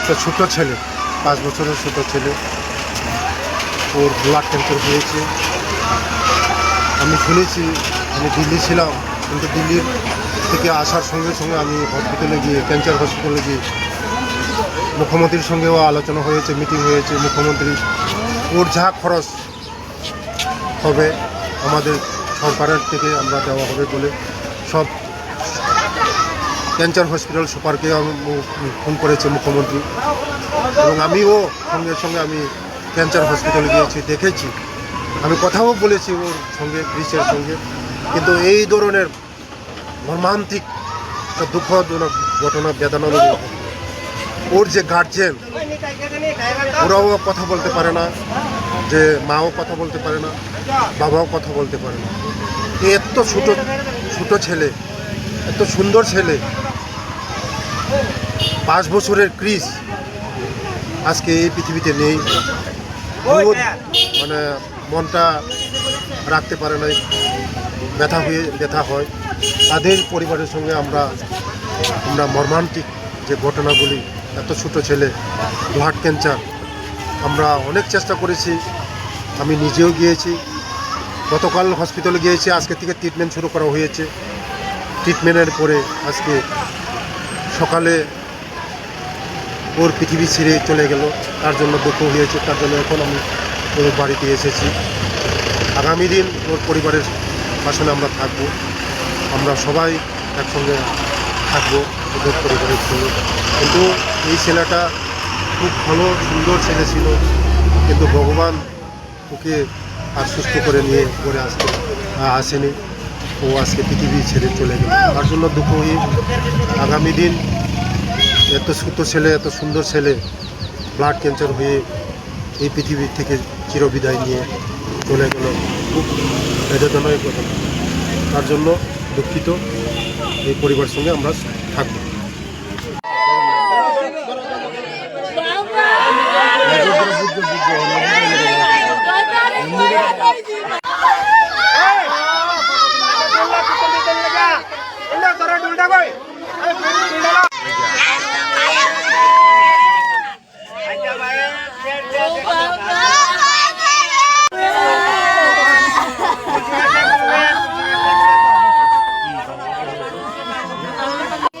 একটা ছোট ছেলে, পাঁচ বছরের ছোট ছেলে। ওর ব্লাড ক্যান্সার হয়েছে। আমি শুনেছি, আমি দিল্লি ছিলাম, কিন্তু দিল্লির থেকে আসার সঙ্গে সঙ্গে আমি হসপিটালে গিয়ে ক্যান্সার হসপিটালে গিয়ে মুখ্যমন্ত্রীর সঙ্গেও আলোচনা হয়েছে মিটিং হয়েছে, মুখ্যমন্ত্রী। ওর যা খরচ হবে আমাদের সরকারের থেকে আমরা দেওয়া হবে বলে সব ক্যান্সার হসপিটাল সুপারকে ফোন করেছে মুখ্যমন্ত্রী। এবং আমিও সঙ্গে সঙ্গে আমি ক্যান্সার হসপিটালে গিয়েছি, দেখেছি। আমি কথাও বলেছি ওর সঙ্গে ক্রিসের সঙ্গে। কিন্তু এই ধরনের মর্মান্তিক দুঃখজনক ঘটনা বেদনাজনক ওর যে গার্জেন ওরাও কথা বলতে পারে না, যে মাও কথা বলতে পারে না, বাবাও কথা বলতে পারে না। এত ছোট ছোট ছেলে, এত সুন্দর ছেলে পাঁচ বছরের ক্রিস আজকে এই পৃথিবীতে নেই। মানে মনটা রাখতে পারে না ব্যথা হয়ে ব্যথা হয়। তাদের পরিবারের সঙ্গে আমরা আমরা মর্মান্তিক যে ঘটনাগুলি এত ছোট ছেলে ব্লাড ক্যান্সার আমরা অনেক চেষ্টা করেছি। আমি নিজেও গিয়েছি। গতকাল হসপিটালে গিয়েছি আজকে থেকে ট্রিটমেন্ট শুরু করা হয়েছে। ট্রিটমেন্টের পরে আজকে সকালে ওর পৃথিবী ছেড়ে চলে গেল। তার জন্য দুঃখ হয়েছে, তার জন্য এখন আমি ওর বাড়িতে এসেছি। আগামী দিন ওর পরিবারের পাশে আমরা থাকব। আমরা সবাই একসঙ্গে থাকব ওদের পরিবারের জন্য কিন্তু এই ছেলেটা খুব ভালো, সুন্দর ছেলে ছিল। কিন্তু ভগবান ওকে আর সুস্থ করে নিয়ে করে আসতে আসেনি। ও আজকে পৃথিবী ছেড়ে চলে গেল। তার জন্য দুঃখ হয়ে আগামী দিন এত ছোট ছেলে, এত সুন্দর ছেলে ব্লাড ক্যান্সার হয়ে এই পৃথিবী থেকে চিরবিদায় নিয়ে চলে গেল। খুব বেদনায় কথা তার জন্য দুঃখিত। এই পরিবারের সঙ্গে আমরা থাকব।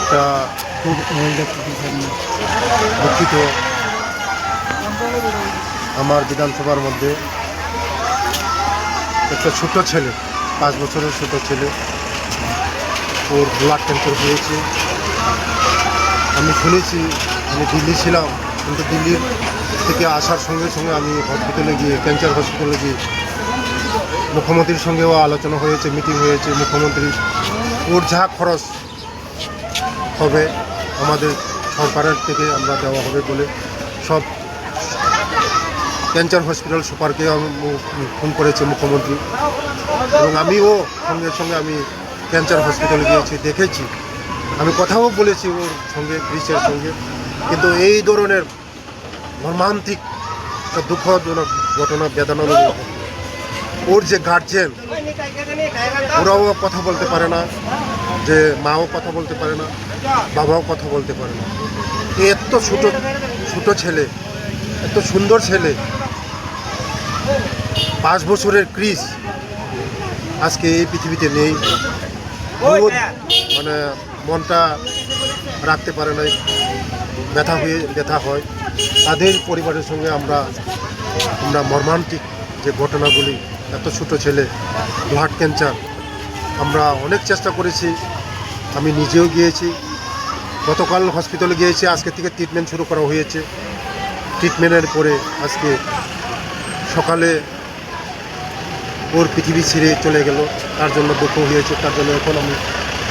একটা খুব দুঃখিত। আমার বিধানসভার মধ্যে একটা ছোট ছেলে, পাঁচ বছরের ছোট ছেলে, ওর ব্লাড ক্যান্সার হয়েছে। আমি শুনেছি আমি দিল্লি ছিলাম, কিন্তু দিল্লির থেকে আসার সঙ্গে সঙ্গে আমি হসপিটালে গিয়ে ক্যান্সার হসপিটালে গিয়ে মুখ্যমন্ত্রীর সঙ্গেও আলোচনা হয়েছে মিটিং হয়েছে, মুখ্যমন্ত্রী ওর যা খরচ হবে আমাদের সরকারের থেকে আমরা দেওয়া হবে বলে সব ক্যান্সার হসপিটাল সুপারকে ফোন করেছে মুখ্যমন্ত্রী। এবং আমিও সঙ্গে সঙ্গে আমি ক্যান্সার হসপিটালে গিয়েছি, দেখেছি। আমি কথাও বলেছি ওর সঙ্গে ক্রিসের সঙ্গে। কিন্তু এই ধরনের মর্মান্তিক দুঃখজনক ঘটনা বেদনাজনক ওর যে গার্জেন ওরাও কথা বলতে পারে না যে মাও কথা বলতে পারে না বাবাও কথা বলতে পারে না। এত ছোট ছোট ছেলে এত সুন্দর ছেলে পাঁচ বছরের ক্রিস আজকে এই পৃথিবীতে নেই। বহুত মানে মনটা রাখতে পারে না ব্যথা হয়ে, ব্যথা হয়, তাদের পরিবারের সঙ্গে আমরা আমরা মর্মান্তিক যে ঘটনাগুলি, এত ছোট ছেলে ব্লাড ক্যান্সার আমরা অনেক চেষ্টা করেছি, আমি নিজেও গিয়েছি। গতকাল হসপিটালে গিয়েছি, আজকে থেকে ট্রিটমেন্ট শুরু করা হয়েছে। ট্রিটমেন্টের পরে আজকে সকালে ওর পৃথিবী ছেড়ে চলে গেল। তার জন্য দুঃখ হয়েছে, তার জন্য এখন আমি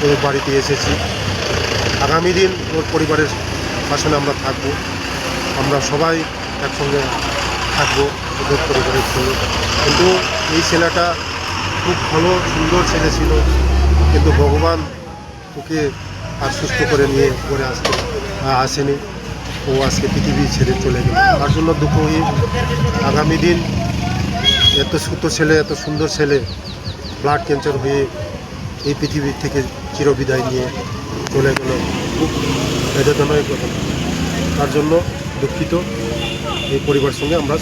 ওর বাড়িতে এসেছি। আগামী দিন ওর পরিবারের শাসনে আমরা থাকব। আমরা সবাই একসঙ্গে থাকব ওদের পরিবারের সঙ্গে কিন্তু এই ছেলেটা খুব ভালো, সুন্দর ছেলে ছিল। কিন্তু ভগবান ওকে আর সুস্থ করে নিয়ে করে আসতে আসেনি। ও আজকে পৃথিবী ছেড়ে চলে গেল। তার জন্য দুঃখ আগামী দিন এত সুস্থ ছেলে, এত সুন্দর ছেলে ব্লাড ক্যান্সার হয়ে এই পৃথিবী থেকে চিরবিদায় নিয়ে চলে গেল খুব বেদনায় কথা। তার জন্য দুঃখিত। এই পরিবার সঙ্গে আমরা